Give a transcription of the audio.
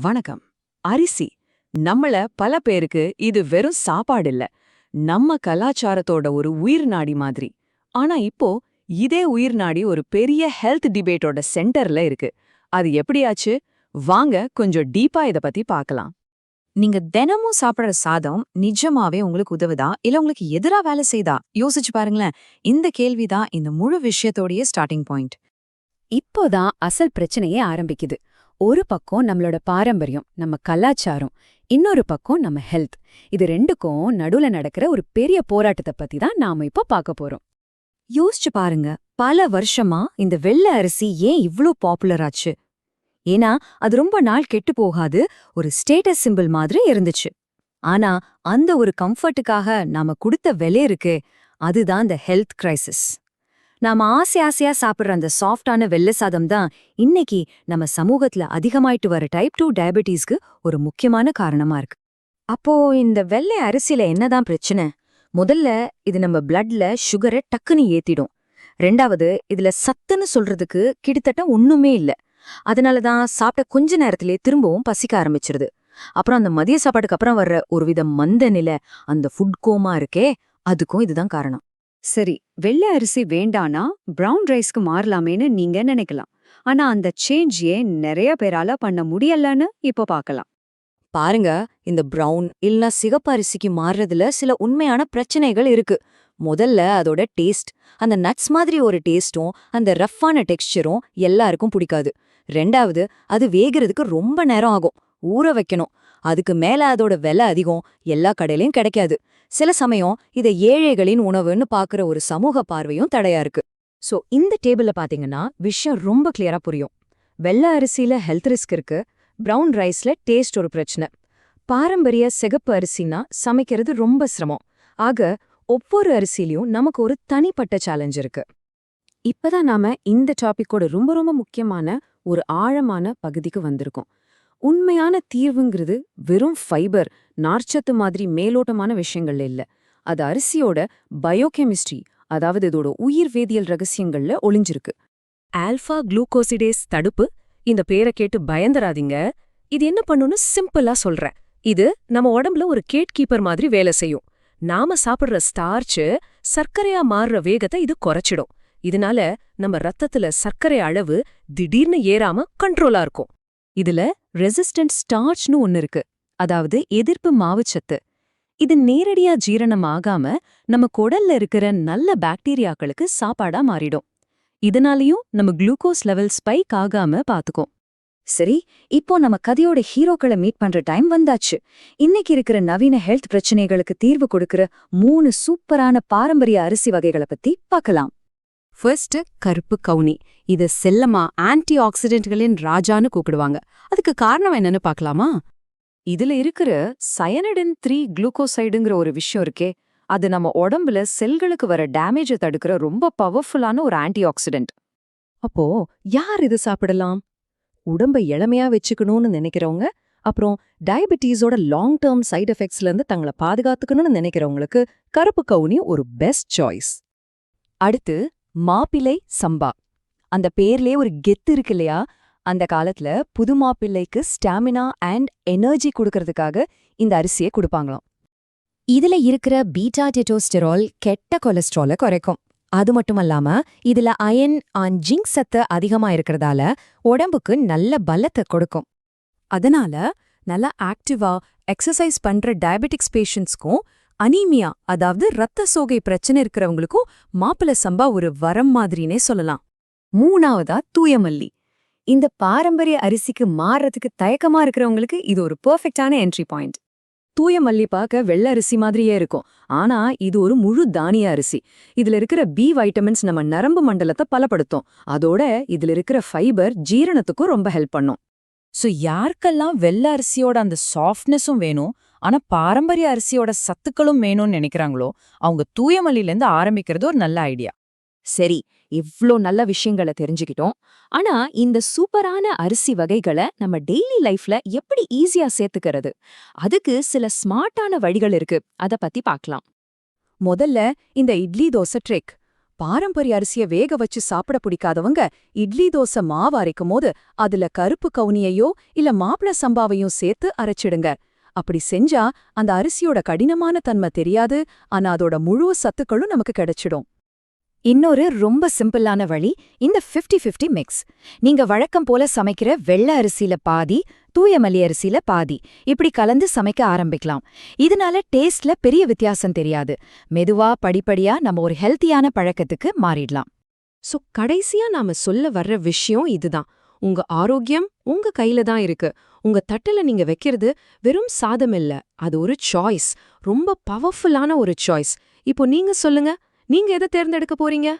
வணக்கம். அரிசி நம்மள பல பேருக்கு இது வெறும் சாப்பாடு இல்ல. நம்ம கலாச்சாரத்தோட ஒரு உயிர் நாடி மாதிரி. ஆனா இப்போ இதே உயிர் நாடி ஒரு பெரிய ஹெல்த் டிபேட்டோட சென்டர்ல இருக்கு. அது எப்படியாச்சு? வாங்க கொஞ்சம் டீப்பா இத பத்தி பார்க்கலாம் நீங்க தினமும் சாப்பிடுற சாதம் நிஜமாவே உங்களுக்கு உதவுதா? இல்ல உங்களுக்கு எதிரா வேலை செய்தா? யோசிச்சு பாருங்களேன். இந்த கேள்விதான் இந்த முழு விஷயத்தோடைய ஸ்டார்டிங் பாயிண்ட் இப்போதான் அசல் பிரச்சனையே ஆரம்பிக்குது. ஒரு பக்கம் நம்மளோட பாரம்பரியம் நம்ம கலாச்சாரம் இன்னொரு பக்கம் நம்ம ஹெல்த் இது ரெண்டுக்கும் நடுவுல நடக்கிற ஒரு பெரிய போராட்டத்தை பத்தி தான் நாம இப்போ பார்க்க போறோம். யோசிச்சு பாருங்க பல வருஷமா இந்த வெள்ளை அரிசி ஏன் இவ்ளோ பாப்புலர் ஆச்சு? ஏன்னா அது ரொம்ப நாள் கெட்டு போகாது ஒரு ஸ்டேட்டஸ் சிம்பிள் மாதிரி இருந்துச்சு. ஆனா அந்த ஒரு கம்ஃபர்ட்டுக்காக நாம கொடுத்த விலை இருக்கு அதுதான் இந்த ஹெல்த் கிரைசிஸ் நாம ஆசை ஆசையா சாப்பிடுற அந்த சாஃப்டான வெள்ளை சாதம் தான் இன்னைக்கு நம்ம சமூகத்துல அதிகமாயிட்டு வர டைப் டூ டயபெட்டிஸ்க்கு ஒரு முக்கியமான காரணமா இருக்கு. அப்போ இந்த வெள்ளை அரிசியில என்னதான் பிரச்சனை? முதல்ல இது நம்ம பிளட்ல சுகரை டக்குன்னு ஏத்திடும். ரெண்டாவது இதுல சத்துன்னு சொல்றதுக்கு கிட்டத்தட்ட ஒண்ணுமே இல்ல. அதனால தான் சாப்பிட்ட கொஞ்ச நேரத்திலே திரும்பவும் பசிக்க ஆரம்பிச்சிருது. அப்புறம் அந்த மதிய சாப்பாட்டுக்கு அப்புறம் வர்ற ஒருவித மந்த நிலை அந்த ஃபுட் கோமா இருக்கே அதுக்கும் இதுதான் காரணம். சரி வெள்ளை அரிசி வேண்டானா பிரவுன் ரைஸ்க்கு மாறலாமேன்னு நீங்க நினைக்கலாம். ஆனா அந்த சேஞ்ச் ஏன் நிறைய பேரால பண்ண முடியலன்னு இப்ப பார்க்கலாம் பாருங்க இந்த பிரவுன் இல்லனா சிகப்பு அரிசிக்கு மாறுறதுல சில உண்மையான பிரச்சனைகள் இருக்கு. முதல்ல அதோட டேஸ்ட் அந்த நட்ஸ் மாதிரி ஒரு டேஸ்டும் அந்த ரஃப்பான டெக்ஸ்சரும் எல்லாருக்கும் பிடிக்காது. ரெண்டாவது அது வேகிறதுக்கு ரொம்ப நேரம் ஆகும். ஊற வைக்கணும். அதுக்கு மேல அதோட விலை அதிகம் எல்லா கடையிலயும் கிடைக்காது. சில சமயம் இதை ஏழைகளின் உணவுன்னு பாக்குற ஒரு சமூக பார்வையும் தடையா இருக்கு. சோ இந்த டேபிள்ல பாத்தீங்கன்னா விஷயம் ரொம்ப கிளியரா புரியும். வெள்ளை அரிசியில ஹெல்த் ரிஸ்க் இருக்கு பிரவுன் ரைஸ்ல டேஸ்ட் ஒரு பிரச்சனை. பாரம்பரிய சிகப்பு அரிசினா சமைக்கிறது ரொம்ப சிரமம். ஆக ஒவ்வொரு அரிசிலையும் நமக்கு ஒரு தனிப்பட்ட சேலஞ்ச் இருக்கு. இப்பதான் நாம இந்த டாபிக்கோட ரொம்ப ரொம்ப முக்கியமான ஒரு ஆழமான பகுதிக்கு வந்திருக்கோம். உண்மையான தீர்வுங்கிறது வெறும் ஃபைபர் நார்ச்சத்து மாதிரி மேலோட்டமான விஷயங்கள் இல்ல. அது அரிசியோட பயோகெமிஸ்ட்ரி அதாவது இதோட உயிர் வேதியியல் ரகசியங்கள்ல ஒளிஞ்சிருக்கு. ஆல்ஃபா குளூகோசிடேஸ் தடுப்பு? இந்த பேரை கேட்டு பயந்தராதீங்க. இது என்ன பண்ணுன்னு சிம்பிளா சொல்றேன். இது நம்ம உடம்புல ஒரு கேட் கீப்பர் மாதிரி வேலை செய்யும். நாம சாப்பிடுற ஸ்டார்ச் சர்க்கரையா மாறுற வேகத்தை இது குறைச்சிடும். இதனால நம்ம ரத்தத்துல சர்க்கரை அளவு திடீர்னு ஏறாம கண்ட்ரோலா இருக்கும். இதுல ரெசிஸ்டன்ட் ஸ்டார்ச்னு ஒன்னு இருக்கு. அதாவது எதிர்ப்பு மாவுச்சத்து. இது நேரடியா ஜீரணம் ஆகாம நம்ம குடல்ல இருக்கிற நல்ல பாக்டீரியாக்களுக்கு சாப்பாடா மாறிடும். இதனாலயும் நம்ம குளுக்கோஸ் லெவல் ஸ்பைக் ஆகாம பாத்துக்கும். சரி இப்போ நம்ம கதையோட ஹீரோக்களை மீட் பண்ற டைம் வந்தாச்சு. இன்னைக்கு இருக்கிற நவீன ஹெல்த் பிரச்சனைகளுக்கு தீர்வு கொடுக்கிற மூணு சூப்பரான பாரம்பரிய அரிசி வகைகளை பத்தி பார்க்கலாம் ஃபர்ஸ்ட் கருப்பு கவுனி. இது செல்லமா ஆன்டி ஆக்சிடென்ட்களின் ராஜான்னு கூப்பிடுவாங்க. அதுக்கு காரணம் என்னன்னு பார்க்கலாமா? இதுல இருக்கிற சயனடின் த்ரீ குளுக்கோசைடுங்கிற ஒரு விஷயம் இருக்கே அது நம்ம உடம்புல செல்களுக்கு வர டேமேஜை தடுக்கிற ரொம்ப பவர்ஃபுல்லான ஒரு ஆன்டி ஆக்சிடென்ட் அப்போ யார் இது சாப்பிடலாம்? உடம்ப இளமையா வச்சுக்கணும்னு நினைக்கிறவங்க அப்புறம் டயபிட்டீஸோட லாங் டேர்ம் சைடு எஃபெக்ட்ஸ்லேருந்து தங்களை பாதுகாத்துக்கணும்னு நினைக்கிறவங்களுக்கு கருப்பு கவுனி ஒரு பெஸ்ட் சாய்ஸ் அடுத்து மாப்பிள்ளை சம்பா. அந்த பேர்லயே ஒரு கெத்து இருக்கு இல்லையா? அந்த காலத்துல புது மாப்பிள்ளைக்கு ஸ்டாமினா அண்ட் எனர்ஜி கொடுக்கறதுக்காக இந்த அரிசியை கொடுப்பாங்களாம். இதுல இருக்கிற பீட்டா டெட்டோஸ்டெரால் கெட்ட கொலஸ்ட்ரால குறைக்கும். அது மட்டும் இல்லாம இதுல அயன் ஆன் ஜிங்க் சத்து அதிகமா இருக்கிறதால உடம்புக்கு நல்ல பலத்தை கொடுக்கும். அதனால நல்லா ஆக்டிவா எக்ஸசைஸ் பண்ற டயபெட்டிக்ஸ் பேஷண்ட்ஸ்க்கும் அனீமியா அதாவது ரத்த சோகை பிரச்சனை இருக்கிறவங்களுக்கும் மாப்பிள சம்பா ஒரு வரம் மாதிரினே சொல்லலாம். மூணாவதா தூயமல்லி. இந்த பாரம்பரிய அரிசிக்கு மாறுறதுக்கு தயக்கமா இருக்கிறவங்களுக்கு இது ஒரு பெர்ஃபெக்டான என்ட்ரி பாயிண்ட் தூய மல்லி பார்க்க வெள்ளை அரிசி மாதிரியே இருக்கும். ஆனா இது ஒரு முழு தானிய அரிசி. இதுல இருக்கிற பி வைட்டமின்ஸ் நம்ம நரம்பு மண்டலத்தை பலப்படுத்தும். அதோட இதுல இருக்கிற ஃபைபர் ஜீரணத்துக்கும் ரொம்ப ஹெல்ப் பண்ணும். சோ யாருக்கெல்லாம் வெள்ளை அரிசியோட அந்த சாஃப்ட்னஸும் வேணும் ஆனா பாரம்பரிய அரிசியோட சத்துக்களும் வேணும்னு நினைக்கிறாங்களோ அவங்க தூயமல்லிலேருந்து ஆரம்பிக்கிறது ஒரு நல்ல ஐடியா. சரி இவ்ளோ நல்ல விஷயங்களை தெரிஞ்சுக்கிட்டோம். ஆனா இந்த சூப்பரான அரிசி வகைகளை நம்ம டெய்லி லைஃப்ல எப்படி ஈஸியா சேர்த்துக்கிறது? அதுக்கு சில ஸ்மார்ட்டான வழிகள் இருக்கு. அத பத்தி பார்க்கலாம் முதல்ல இந்த இட்லி தோசை ட்ரிக். பாரம்பரிய அரிசிய வேக வச்சு சாப்பிட பிடிக்காதவங்க இட்லி தோசை மாவு அரைக்கும் போது அதுல கருப்பு கவுனியையோ இல்ல மாப்பிள சம்பாவையும் சேர்த்து அரைச்சிடுங்க. அப்படி செஞ்சா அந்த அரிசியோட கடினமான தன்மை தெரியாது ஆனா அதோட முழு சத்துக்களும் நமக்கு கிடைச்சிடும். இன்னொரு ரொம்ப சிம்பிளான வழி இந்த 50 50 மிக்ஸ் நீங்க வழக்கம் போல சமைக்கிற வெள்ளை அரிசியில பாதி தூய மல்லி அரிசியில பாதி இப்படி கலந்து சமைக்க ஆரம்பிக்கலாம். இதனால டேஸ்ட்ல பெரிய வித்தியாசம் தெரியாது. மெதுவா படிப்படியா நம்ம ஒரு ஹெல்த்தியான பழக்கத்துக்கு மாறிடலாம். சோ கடைசியா நாம சொல்ல வர்ற விஷயம் இதுதான். உங்க ஆரோக்கியம் உங்க கையில தான் இருக்கு. உங்க தட்டுல நீங்க வைக்கிறது வெறும் சாதம் இல்ல. அது ஒரு சாய்ஸ் ரொம்ப பவர்ஃபுல்லான ஒரு சாய்ஸ் இப்போ நீங்க சொல்லுங்க நீங்க எதை தேர்ந்தெடுக்க போறீங்க?